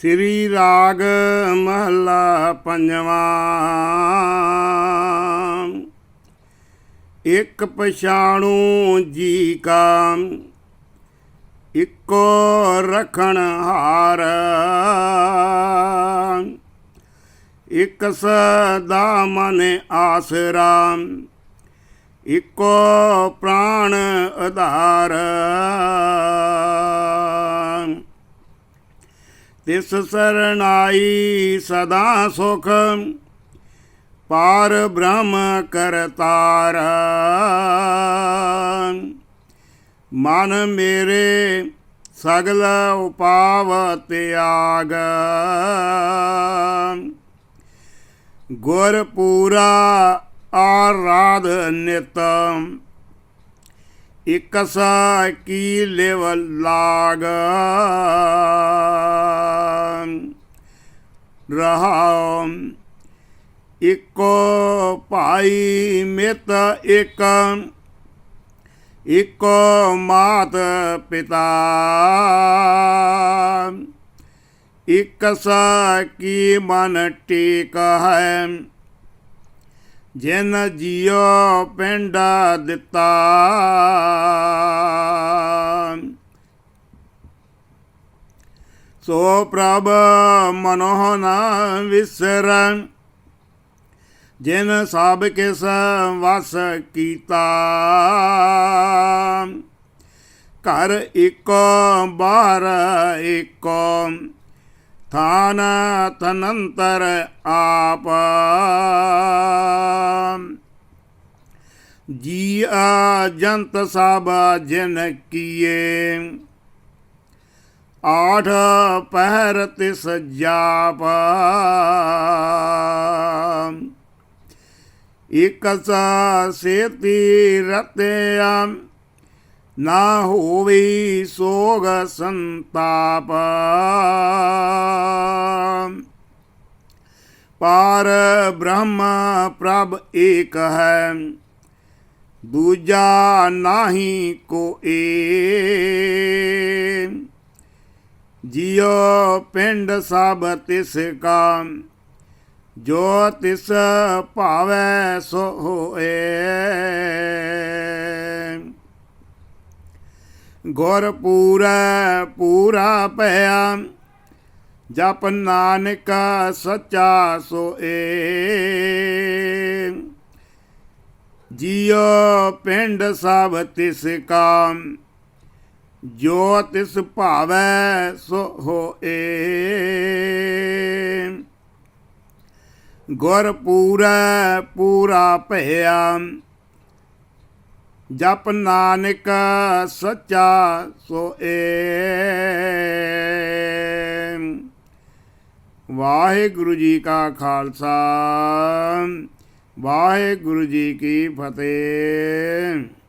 ਸ੍ਰੀ ਰਾਗ ਮਹਲਾ ਪੰਜਵਾਂ। ਇੱਕ ਪਛਾਣੂ ਜੀ ਕਾ, ਇੱਕੋ ਰਖਣ ਹਾਰ। ਇਕ ਸਦਾ ਮਨ ਆਸਰਾ, ਇੱਕੋ ਪ੍ਰਾਣ ਆਧਾਰ ਤਿਸ ਸਰਨਾਈ ਸਦਾ ਸੁਖ, ਪਾਰ ਬ੍ਰਹਮ ਕਰਤਾਰ ਮਨ ਮੇਰੇ ਸਗਲ ਉਪਾਵ ਤਿਆਗ। ਗੁਰ ਪੂਰਾ ਆਰਾਧ ਨਿਤ, ਇਕਸਾ ਕੀ ਲਿਵ ਲਾਗ। ਰਹਾ ਇਕੋ ਭਾਈ ਮਿਤ ਇਕ, ਇਕੋ ਮਾਤ ਪਿਤਾ। ਇਕਸਾ ਕੀ ਮਨ ਟੀਕ ਹੈ, ਜਿਨ ਜਿਉ ਪਿੰਡਾ ਦਿੱਤਾ। ਸੋ ਪ੍ਰਭ ਮਨੋਹ ਨਾ ਵਿਸਰੰ। ਜਿਨ ਸਭ ਕਿਸ ਵਸ ਕੀਤਾ। ਘਰ ਇੱਕੋ, ਬਾਹਰ ਇੱਕੋ। ਥਾਨ ਤਨੰਤਰ ਆਪ। ਜੀ ਆ ਜੰਤ ਸਭ ਜਿਨ ਕੀਏ। ਆਠ ਪਹਿਰ ਤਿਸ ਜਾਪ। ਇਕ ਸੇਤੀ ਰਤਿਆ, ਨਾ ਹੋਵੇ ਸੋਗ ਸੰਤਾਪ। ਪਾਰ ਬ੍ਰਹਮ ਪ੍ਰਭ ਏਕ ਹੈ, ਦੂਜਾ ਨਹੀਂ ਕੋ ਏ। ਜਿਉ ਪਿੰਡ ਸਭ ਤਿਸ ਕਾ, ਜੋ ਤਿਸ ਭਾਵੈ ਸੋ ਹੋਏ। ਗੁਰ ਪੂਰਾ ਪੂਰਾ ਭਇਆ, ਜਪ ਨਾਨਕ ਸੱਚਾ ਸੋਏ। ਜਿਉ ਪਿੰਡ ਸਭ ਤਿਸ ਕਾ ਜੋ ਤਿਸ ਭਾਵੈ ਸੋ ਹੋਏ। ਗੁਰ ਪੂਰਾ ਪੂਰਾ ਭਇਆ। ਜਪ ਨਾਨਕ ਸੱਚਾ ਸੋਏ। ਵਾਹਿਗੁਰੂ ਜੀ ਕਾ ਖਾਲਸਾ। ਵਾਹਿਗੁਰੂ ਜੀ ਕੀ ਫਤਿਹ।